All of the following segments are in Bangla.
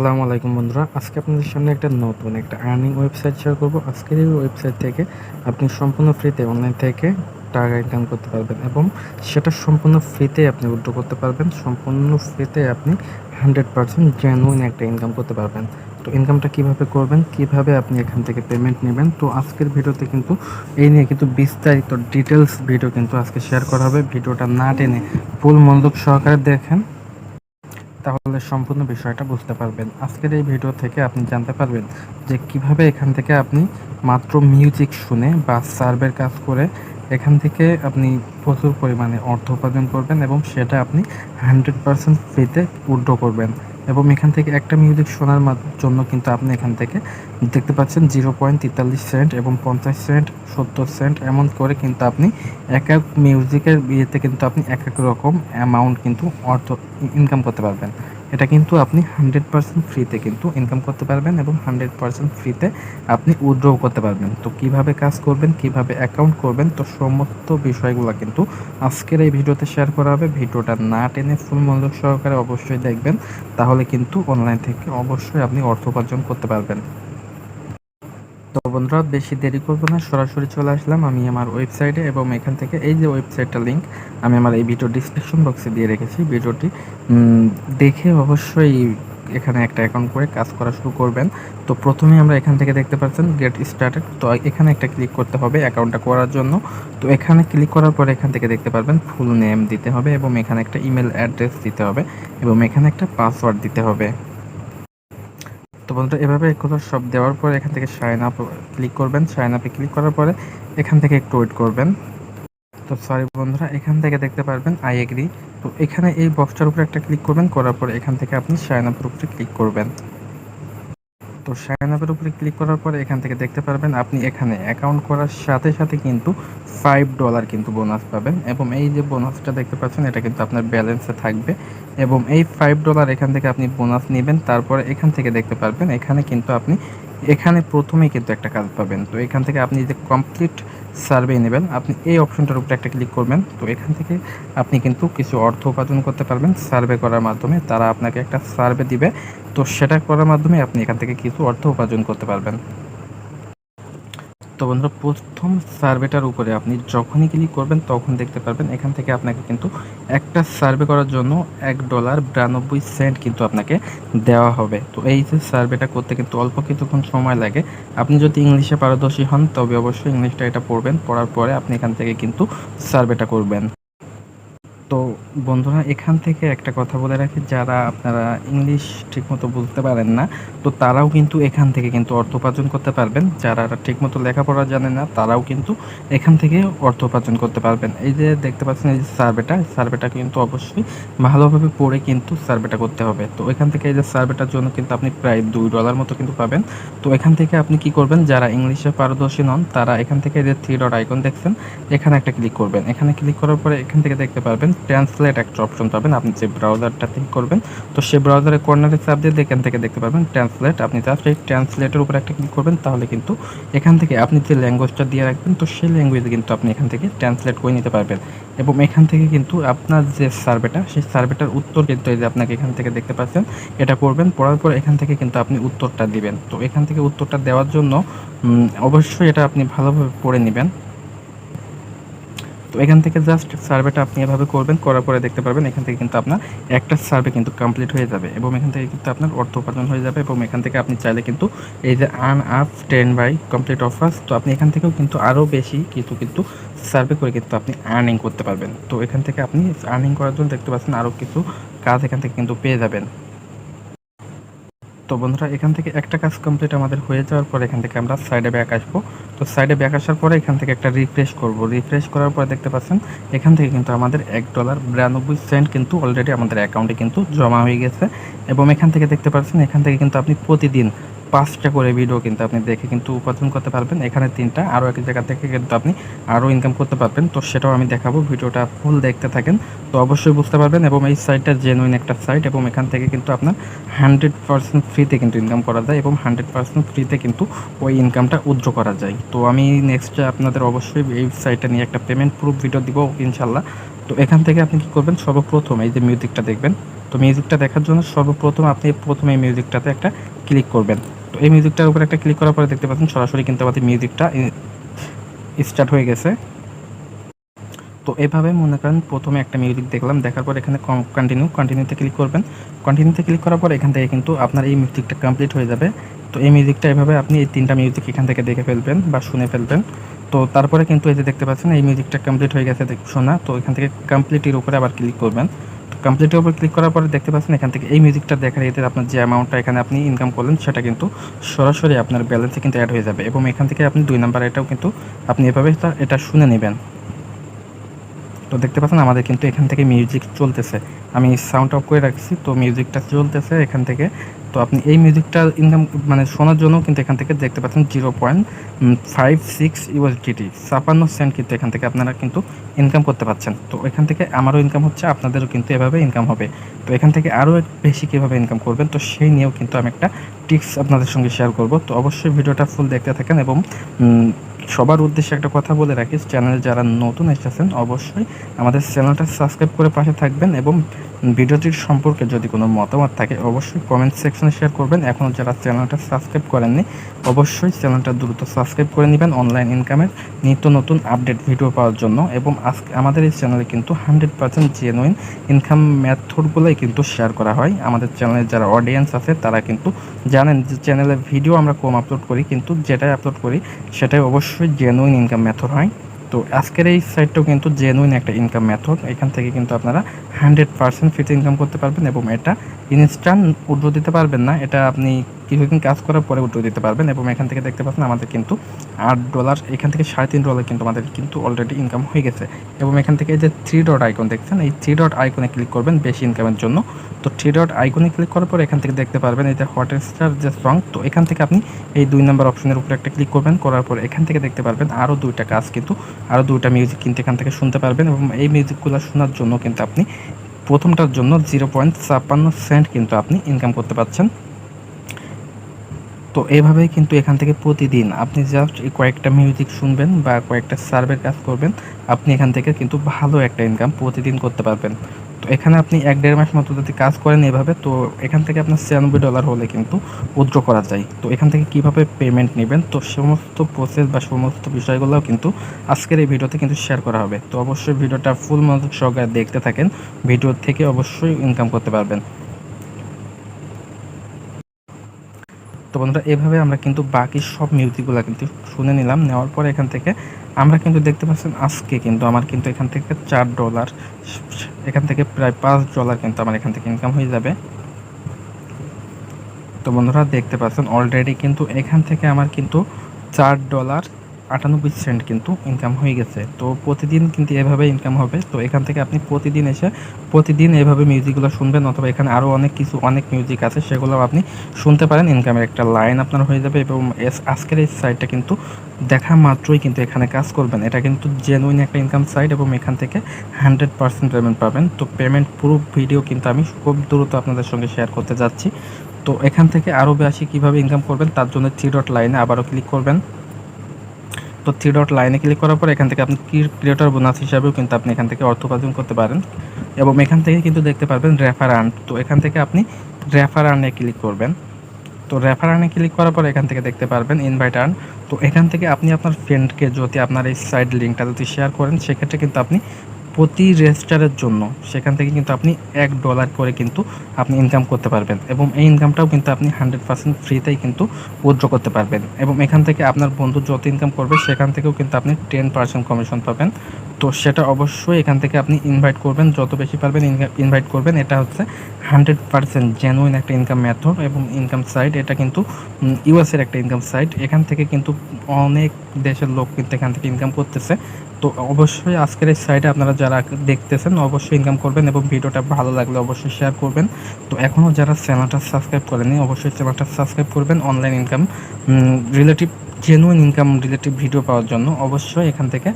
আসসালামু আলাইকুম বন্ধুরা। আজকে আপনাদের সামনে একটা নতুন একটা আর্নিং ওয়েবসাইট শেয়ার করব। আজকের এই ওয়েবসাইট থেকে আপনি সম্পূর্ণ ফ্রিতে অনলাইন থেকে টাকা ইনকাম করতে পারবেন এবং সেটা সম্পূর্ণ ফ্রিতে আপনি উইথড্র করতে পারবেন। সম্পূর্ণ ফ্রিতে আপনি হান্ড্রেড পার্সেন্ট জেনুইন একটা ইনকাম করতে পারবেন। তো ইনকামটা কীভাবে করবেন, কীভাবে আপনি এখান থেকে পেমেন্ট নেবেন, তো আজকের ভিডিওতে কিন্তু এই নিয়ে কিন্তু বিস্তারিত ডিটেলস ভিডিও কিন্তু আজকে শেয়ার করা হবে। ভিডিওটা না টেনে ফুল মনোযোগ সহকারে দেখেন। তাহলে সম্পূর্ণ বিষয়টা বুঝতে পারবেন। আজকের এই ভিডিও থেকে আপনি জানতে পারবেন যে কীভাবে এখান থেকে আপনি মাত্র মিউজিক শুনে বা সার্ভের কাজ করে এখান থেকে আপনি প্রচুর পরিমাণে অর্থ উপার্জন করবেন এবং সেটা আপনি হান্ড্রেড পারসেন্ট ফ্রিতে উড্ড করবেন। এবং এখান থেকে একটা মিউজিক শোনার জন্য কিন্তু আপনি এখান থেকে দেখতে পাচ্ছেন জিরো পয়েন্ট তেতাল্লিশ সেন্ট এবং পঞ্চাশ সেন্ট, সত্তর সেন্ট এমন করে কিন্তু আপনি এক এক মিউজিকের ইয়েতে কিন্তু আপনি এক এক রকম অ্যামাউন্ট কিন্তু অর্থ ইনকাম করতে পারবেন। এটা কিন্তু আপনি হান্ড্রেড পার্সেন্ট ফ্রিতে কিন্তু ইনকাম করতে পারবেন এবং হান্ড্রেড পার্সেন্ট ফ্রিতে আপনি উইড্রো করতে পারবেন। তো কীভাবে কাজ করবেন, কীভাবে অ্যাকাউন্ট করবেন, তো সমস্ত বিষয়গুলো কিন্তু আজকের এই ভিডিওতে শেয়ার করা হবে। ভিডিওটা না টেনে ফুল মনোযোগ সহকারে অবশ্যই দেখবেন, তাহলে কিন্তু অনলাইন থেকে অবশ্যই আপনি অর্থ উপার্জন করতে পারবেন। বন্ধুরা, বেশি দেরি করব না, সরাসরি চলে আসলাম আমি আমার ওয়েবসাইটে এবং এখান থেকে এই যে ওয়েবসাইটটা লিঙ্ক আমি আমার এই ভিডিও ডিসক্রিপশন বক্সে দিয়ে রেখেছি। ভিডিওটি দেখে অবশ্যই এখানে একটা অ্যাকাউন্ট করে কাজ করা শুরু করবেন। তো প্রথমে আমরা এখান থেকে দেখতে পাচ্ছেন গেট স্টার্টেড তো এখানে একটা ক্লিক করতে হবে অ্যাকাউন্টটা করার জন্য। তো এখানে ক্লিক করার পরে এখান থেকে দেখতে পারবেন ফুল নেম দিতে হবে এবং এখানে একটা ইমেল অ্যাড্রেস দিতে হবে এবং এখানে একটা পাসওয়ার্ড দিতে হবে। তো বন্ধুরা এভাবে এগুলো সব দেওয়ার পরে এখান থেকে সাইন আপ ক্লিক করবেন। সাইন আপে ক্লিক করার পরে এখান থেকে একটু ওয়েট করবেন। তো সরি বন্ধুরা, এখান থেকে দেখতে পারবেন আই এগ্রি তো এখানে এই বক্সটার উপরে একটা ক্লিক করবেন, করার পরে এখান থেকে আপনি সাইন আপের উপরে ক্লিক করবেন। তো সাইন আপের উপরে ক্লিক করার পরে এখান থেকে দেখতে পারবেন আপনি এখানে অ্যাকাউন্ট করার সাথে সাথে কিন্তু ফাইভ ডলার কিন্তু বোনাস পাবেন এবং এই যে বোনাসটা দেখতে পাচ্ছেন, এটা কিন্তু আপনার ব্যালেন্সে থাকবে এবং এই ফাইভ ডলার এখান থেকে আপনি বোনাস নেবেন, তারপরে এখান থেকে দেখতে পারবেন এখানে কিন্তু আপনি, এখানে প্রথমেই কিন্তু একটা কাজ পাবেন। তো এখান থেকে আপনি যে কমপ্লিট সার্ভে নেবেন। আপনি এই অপশনটার উপরে একটা ক্লিক করবেন। তো এখান থেকে আপনি কিন্তু কিছু অর্থ উপার্জন করতে পারবেন সার্ভে করার মাধ্যমে। তারা আপনাকে একটা সার্ভে দিবে। তো সেটা করার মাধ্যমে আপনি এখান থেকে কিছু অর্থ উপার্জন করতে পারবেন। তো বন্ধুরা, প্রথম সার্ভেটার উপরে আপনি যখনই ক্লিক করবেন, তখন দেখতে পারবেন এখান থেকে আপনাকে কিন্তু একটা সার্ভে করার জন্য এক ডলার বিরানব্বই সেন্ট কিন্তু আপনাকে দেওয়া হবে। তো এই যে সার্ভেটা করতে কিন্তু অল্প কিছুক্ষণ সময় লাগে। আপনি যদি ইংলিশে পারদর্শী হন, তবে অবশ্যই ইংলিশটা এটা পড়বেন, পড়ার পরে আপনি এখান থেকে কিন্তু সার্ভেটা করবেন। বন্ধুরা, এখান থেকে একটা কথা বলে রাখি, যারা আপনারা ইংলিশ ঠিকমতো বুঝতে পারেন না, তো তারাও কিন্তু এখান থেকে কিন্তু অর্থ উপার্জন করতে পারবেন। যারা ঠিকমতো লেখাপড়া জানে না, তারাও কিন্তু এখান থেকে অর্থ উপার্জন করতে পারবেন। এই যে দেখতে পাচ্ছেন, এই যে সার্ভেটা সার্ভেটা কিন্তু অবশ্যই ভালোভাবে পড়ে কিন্তু সার্ভেটা করতে হবে। তো এখান থেকে এই যে সার্ভেটার জন্য কিন্তু আপনি প্রায় দুই ডলার মতো কিন্তু পাবেন। তো এখান থেকে আপনি কি করবেন, যারা ইংলিশে পারদর্শী নন, তারা এখান থেকে এই যে থ্রি ডট আইকন দেখছেন, এখানে একটা ক্লিক করবেন। এখানে ক্লিক করার পরে এখান থেকে দেখতে পারবেন ট্রান্সলেট একটা অপশন পাবেন। আপনি যে ব্রাউজারটা থেকে করবেন, তো সেই ব্রাউজারের কর্নারে চাপ দিয়ে এখান থেকে দেখতে পাবেন ট্রান্সলেট আপনি জাস্ট এই ট্রান্সলেটের উপর একটা ক্লিক করবেন, তাহলে কিন্তু এখান থেকে আপনি যে ল্যাঙ্গুয়েজটা দিয়ে রাখবেন, তো সেই ল্যাঙ্গুয়েজে কিন্তু আপনি এখান থেকে ট্রান্সলেট করে নিতে পারবেন। এবং এখান থেকে কিন্তু আপনার যে সার্ভেটা সেই সার্ভেটার উত্তর কিন্তু এই যে আপনাকে এখান থেকে দেখতে পাচ্ছেন, এটা করবেন। পড়ার পর এখান থেকে কিন্তু আপনি উত্তরটা দিবেন। তো এখান থেকে উত্তরটা দেওয়ার জন্য অবশ্যই এটা আপনি ভালোভাবে পড়ে নেবেন। তো এখান থেকে জাস্ট সার্ভেটা আপনি এভাবে করবেন, করার পরে দেখতে পারবেন এখান থেকে কিন্তু আপনার একটা সার্ভে কিন্তু কমপ্লিট হয়ে যাবে এবং এখান থেকে কিন্তু আপনার অর্থ উপার্জন হয়ে যাবে এবং এখান থেকে আপনি চাইলে কিন্তু এই যে earn up ten by complete offers তো আপনি এখান থেকেও কিন্তু আরও বেশি কিছু কিন্তু সার্ভে করে কিন্তু আপনি আর্নিং করতে পারবেন। তো এখান থেকে আপনি আর্নিং করার জন্য দেখতে পাচ্ছেন আরও কিছু কাজ এখান থেকে কিন্তু পেয়ে যাবেন। তো বন্ধুরা, এখান থেকে একটা কাজ কমপ্লিট আমাদের হয়ে যাওয়ার পর এখান থেকে আমরা সাইডে ব্যাক আসব। তো সাইডে ব্যাক আসার পরে এখান থেকে একটা রিফ্রেশ করব। রিফ্রেশ করার পরে দেখতে পাচ্ছেন, এখান থেকে কিন্তু আমাদের এক ডলার বিরানব্বই সেন্ট কিন্তু অলরেডি আমাদের অ্যাকাউন্টে কিন্তু জমা হয়ে গেছে। এবং এখান থেকে দেখতে পাচ্ছেন, এখান থেকে কিন্তু আপনি প্রতিদিন পাঁচটা করে ভিডিও কিন্তু আপনি দেখে কিন্তু উপার্জন করতে পারবেন। এখানে তিনটা, আরও এক জায়গা থেকে কিন্তু আপনি আরও ইনকাম করতে পারবেন। তো সেটাও আমি দেখাবো, ভিডিওটা ফুল দেখতে থাকেন। তো অবশ্যই বুঝতে পারবেন এবং এই সাইটটা জেনুইন একটা সাইট এবং এখান থেকে কিন্তু আপনার হান্ড্রেড পার্সেন্ট ফ্রিতে কিন্তু ইনকাম করা যায় এবং হান্ড্রেড পার্সেন্ট ফ্রিতে কিন্তু ওই ইনকামটা উজ্জ্ব করা যায়। তো আমি নেক্সট আপনাদের অবশ্যই এই সাইটটা নিয়ে একটা পেমেন্ট প্রুফ ভিডিও দিব ইনশাল্লাহ। তো এখান থেকে আপনি কী করবেন? সর্বপ্রথম এই যে মিউজিকটা দেখবেন, তো মিউজিকটা দেখার জন্য সর্বপ্রথম আপনি প্রথমে মিউজিকটাতে একটা ক্লিক করবেন। তো এই মিউজিকটার উপর একটা ক্লিক করার পরে দেখতে পাচ্ছেন সরাসরি কিন্তু আমাদের মিউজিকটা স্টার্ট হয়ে গেছে। তো এভাবে মনে করেন প্রথমে একটা মিউজিক দেখলাম, দেখার পর এখানে কন্টিনিউ কন্টিনিউতে ক্লিক করবেন। কন্টিনিউতে ক্লিক করার পর এখান থেকে কিন্তু আপনার এই মিউজিকটা কমপ্লিট হয়ে যাবে। তো এই মিউজিকটা এভাবে আপনি এই তিনটা মিউজিক এখান থেকে দেখে ফেলবেন বা শুনে ফেলবেন। তো তারপরে কিন্তু এই যে দেখতে পাচ্ছেন, এই মিউজিকটা কমপ্লিট হয়ে গেছে শোনা। তো এখান থেকে কমপ্লিটের উপরে আবার ক্লিক করবেন। তো কমপ্লিটের উপর ক্লিক করার পরে দেখতে পাচ্ছেন এখান থেকে এই মিউজিকটা দেখার এতে আপনার যে অ্যামাউন্টটা এখানে আপনি ইনকাম করলেন, সেটা কিন্তু সরাসরি আপনার ব্যালেন্সে কিন্তু অ্যাড হয়ে যাবে। এবং এখান থেকে আপনি দুই নাম্বার এটাও কিন্তু আপনি এভাবে এটা শুনে নেবেন। তো দেখতে পাচ্ছেন আমাদের কিন্তু এখান থেকে মিউজিক চলতেছে। আমি সাউন্ড অফ করে রাখছি, তো মিউজিকটা চলতেছে এখান থেকে। তো আপনি এই মিউজিকটা ইনকাম মানে শোনার জন্য কিন্তু এখান থেকে দেখতে পাচ্ছেন zero point five six USDT ছাপান্ন সেন্ট কিন্তু এখান থেকে আপনারা কিন্তু ইনকাম করতে পারছেন তো এখান থেকে আমারও ইনকাম হচ্ছে, আপনাদেরও কিন্তু এভাবে ইনকাম হবে। তো এখান থেকে আরও বেশি কীভাবে ইনকাম করবেন, তো সেই নিয়েও কিন্তু আমি একটা টিপস আপনাদের সঙ্গে শেয়ার করব। তো অবশ্যই ভিডিওটা ফুল দেখতে থাকেন এবং সবার উদ্দেশ্যে একটা কথা বলে রাখি, চ্যানেলে যারা নতুন এসেছেন অবশ্যই আমাদের চ্যানেলটা সাবস্ক্রাইব করে পাশে থাকবেন এবং ভিডিওটির সম্পর্কে যদি কোনো মতামত থাকে অবশ্যই কমেন্ট সেকশনে শেয়ার করবেন। এখনও যারা চ্যানেলটা সাবস্ক্রাইব করেননি, অবশ্যই চ্যানেলটা দ্রুত সাবস্ক্রাইব করে নেবেন অনলাইন ইনকামের নিত্য নতুন আপডেট ভিডিও পাওয়ার জন্য এবং আজকে আমাদের এই চ্যানেলে কিন্তু হান্ড্রেড পার্সেন্ট জেনুইন ইনকাম মেথডগুলোই কিন্তু শেয়ার করা হয়। আমাদের চ্যানেলের যারা অডিয়েন্স আছে, তারা কিন্তু জানেন যে চ্যানেলে ভিডিও আমরা কম আপলোড করি, কিন্তু যেটাই আপলোড করি, সেটাই অবশ্যই জেনুইন ইনকাম মেথড হয়। তো আজকের এই সাইটটাও কিন্তু জেনুইন একটা ইনকাম মেথড এখান থেকে কিন্তু আপনারা হান্ড্রেড পার্সেন্ট ফ্রিতে ইনকাম করতে পারবেন এবং এটা ইনস্ট্যান্ট উড্রো দিতে পারবেন না। এটা আপনি কিছুদিন কাজ করার পরে উঠে দিতে পারবেন এবং এখান থেকে দেখতে পাচ্ছেন আমাদের কিন্তু আট ডলার এখান থেকে সাড়ে তিন ডলার কিন্তু আমাদের কিন্তু অলরেডি ইনকাম হয়ে গেছে। এবং এখান থেকে যে থ্রি ডট আইকন দেখছেন, এই থ্রি ডট আইকনে ক্লিক করবেন বেশি ইনকামের জন্য। তো থ্রি ডট আইকনে ক্লিক করার পর এখান থেকে দেখতে পারবেন এই যে হটস্টার যে সং তো এখান থেকে আপনি এই দুই নম্বর অপশনের উপরে একটা ক্লিক করবেন। করার পর এখান থেকে দেখতে পারবেন আরও দুইটা কাজ কিন্তু আরও দুইটা মিউজিক কিন্তু এখান থেকে শুনতে পারবেন। এবং এই মিউজিকগুলো শোনার জন্য কিন্তু আপনি প্রথমটার জন্য জিরো পয়েন্ট ছাপ্পান্ন সেন্ট কিন্তু আপনি ইনকাম করতে পারছেন তো এভাবেই কিন্তু এখান থেকে প্রতিদিন আপনি জাস্ট কয়েকটা মিউজিক শুনবেন বা কয়েকটা সার্ভের কাজ করবেন, আপনি এখান থেকে কিন্তু ভালো একটা ইনকাম প্রতিদিন করতে পারবেন। এখানে আপনি এক দেড় মাস মতো যদি কাজ করেন এভাবে, তো এখান থেকে আপনার ছিয়ানব্বই ডলার হলে কিন্তু উদ্র করা যায়। তো এখান থেকে কীভাবে পেমেন্ট নেবেন? তো সমস্ত প্রসেস বা সমস্ত বিষয়গুলোও কিন্তু আজকের এই ভিডিওতে কিন্তু শেয়ার করা হবে। তো অবশ্যই ভিডিওটা ফুল মনোযোগ সহকারে দেখতে থাকেন। ভিডিও থেকে অবশ্যই ইনকাম করতে পারবেন। তো বন্ধুরা, এভাবে আমরা কিন্তু বাকি সব মিউজিকগুলো কিন্তু শুনে নিলাম। নেওয়ার পর এখান থেকে আমরা কিন্তু দেখতে পাচ্ছেন আজকে কিন্তু আমার কিন্তু এখান থেকে চার ডলার এখান থেকে প্রায় পাঁচ ডলার কিন্তু আমার এখান থেকে ইনকাম হয়ে যাবে। তো বন্ধুরা দেখতে পাচ্ছেন অলরেডি কিন্তু এখান থেকে আমার কিন্তু চার ডলার আটানব্বই সেন্ট কিন্তু ইনকাম হয়ে গেছে। তো প্রতিদিন কিন্তু এভাবে ইনকাম হবে। তো এখান থেকে আপনি প্রতিদিন এসে, প্রতিদিন এভাবে মিউজিকগুলো শুনবেন অথবা এখানে আরও অনেক কিছু, অনেক মিউজিক আছে সেগুলো আপনি শুনতে পারেন। ইনকামের একটা লাইন আপনার হয়ে যাবে এবং আজকের এই সাইটটা কিন্তু দেখা মাত্রই কিন্তু এখানে কাজ করবেন। এটা কিন্তু জেনুইন একটা ইনকাম সাইট এবং এখান থেকে হান্ড্রেড পার্সেন্ট পেমেন্ট পাবেন। তো পেমেন্ট পুরো ভিডিও কিন্তু আমি খুব দ্রুত আপনাদের সঙ্গে শেয়ার করতে যাচ্ছি। তো এখান থেকে আরও বেশি কীভাবে ইনকাম করবেন, তার জন্য থ্রি ডট লাইনে আবারও ক্লিক করবেন। তো থ্রি ডট লাইনে ক্লিক করার পর এখান থেকে আপনি ক্রিয়েটর বোনাস হিসাবেও কিন্তু আপনি এখান থেকে অর্থ উপার্জন করতে পারেন এবং এখান থেকে কিন্তু দেখতে পারবেন রেফার আর্ন তো এখান থেকে আপনি রেফার আর্নে ক্লিক করবেন। তো রেফার আর্নে ক্লিক করার পর এখান থেকে দেখতে পারবেন ইনভাইট আর্ন তো এখান থেকে আপনি আপনার ফ্রেন্ডকে যদি আপনার এই সাইড লিঙ্কটা যদি শেয়ার করেন, সেক্ষেত্রে কিন্তু আপনি প্রতি রেজিস্টারের জন্য সেখান থেকে কিন্তু আপনি এক ডলার করে কিন্তু আপনি ইনকাম করতে পারবেন এবং এই ইনকামটাও কিন্তু আপনি হান্ড্রেড পার্সেন্ট ফ্রিতেই কিন্তু উইথড্র করতে পারবেন এবং এখান থেকে আপনার বন্ধু যত ইনকাম করবে সেখান থেকেও কিন্তু আপনি টেন পার্সেন্ট কমিশন পাবেন। তো সেটা অবশ্যই এখান থেকে আপনি ইনভাইট করবেন, যত বেশি পারবেন ইনভাইট করবেন। এটা হচ্ছে হান্ড্রেড পার্সেন্ট জেনুইন একটা ইনকাম মেথড এবং ইনকাম সাইট এটা কিন্তু ইউএসের একটা ইনকাম সাইট এখান থেকে কিন্তু অনেক দেশের লোক কিন্তু এখান থেকে ইনকাম করতেছে। তো অবশ্যই আজকের এই সাইটে আপনারা যারা দেখতেছেন, অবশ্যই ইনকাম করবেন এবং ভিডিওটা ভালো লাগলে অবশ্যই শেয়ার করবেন। তো এখনও যারা চ্যানেলটা সাবস্ক্রাইব করেনি অবশ্যই চ্যানেলটা সাবস্ক্রাইব করবেন online income relative genuine income relative video পাওয়ার জন্য। অবশ্যই এখান থেকে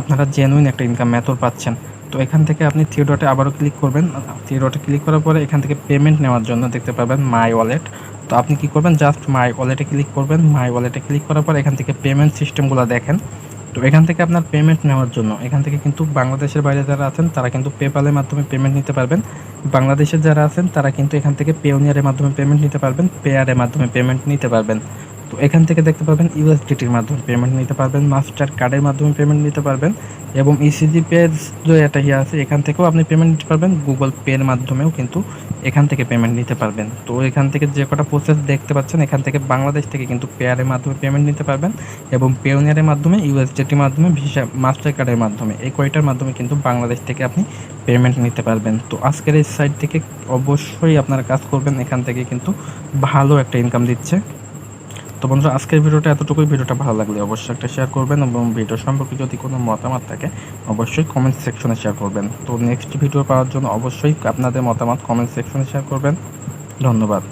আপনারা জেনুইন একটা ইনকাম মেথড পাচ্ছেন। তো এখান থেকে আপনি থ্রি ডটে আবারও ক্লিক করবেন। থ্রি ডটে ক্লিক করার পরে এখান থেকে পেমেন্ট নেওয়ার জন্য দেখতে পাবেন মাই ওয়ালেট তো আপনি কি করবেন? জাস্ট মাই ওয়ালেটে ক্লিক করবেন। মাই ওয়ালেটে ক্লিক করার পর এখান থেকে পেমেন্ট সিস্টেমগুলো দেখেন। তো এখান থেকে আপনার পেমেন্ট নেওয়ার জন্য, এখান থেকে কিন্তু বাংলাদেশের বাইরে যারা আছেন, তারা কিন্তু পেপালের মাধ্যমে পেমেন্ট নিতে পারবেন। বাংলাদেশের যারা আছেন, তারা কিন্তু এখান থেকে পেওনিয়ারের মাধ্যমে পেমেন্ট নিতে পারবেন পেয়ারের মাধ্যমে পেমেন্ট নিতে পারবেন। তো এখান থেকে দেখতে পাবেন ইউএসডিটির মাধ্যমে পেমেন্ট নিতে পারবেন মাস্টার কার্ডের মাধ্যমে পেমেন্ট নিতে পারবেন এবং ইসিজি পে যে একটা ইয়ে আছে, এখান থেকেও আপনি পেমেন্ট নিতে পারবেন। গুগল পের মাধ্যমেও কিন্তু এখান থেকে পেমেন্ট নিতে পারবেন। তো এখান থেকে যে কটা প্রসেস দেখতে পাচ্ছেন, এখান থেকে বাংলাদেশ থেকে কিন্তু পেয়ারের মাধ্যমে পেমেন্ট নিতে পারবেন এবং পেওনিয়ারের মাধ্যমে ইউএসডিটির মাধ্যমে ভিসা মাস্টার কার্ডের মাধ্যমে, এই কয়টার মাধ্যমে কিন্তু বাংলাদেশ থেকে আপনি পেমেন্ট নিতে পারবেন। তো আজকের এই সাইট থেকে অবশ্যই আপনারা কাজ করবেন। এখান থেকে কিন্তু ভালো একটা ইনকাম দিচ্ছে। তো বন্ধুরা, আজকের ভিডিওটা এতটুকুই। ভিডিওটা ভালো লাগলে অবশ্যই একটা শেয়ার করবেন এবং ভিডিও সম্পর্কে যদি কোনো মতামত থাকে, অবশ্যই কমেন্ট সেকশনে শেয়ার করবেন। তো নেক্সট ভিডিও পাওয়ার জন্য অবশ্যই আপনাদের মতামত কমেন্ট সেকশনে শেয়ার করবেন। ধন্যবাদ।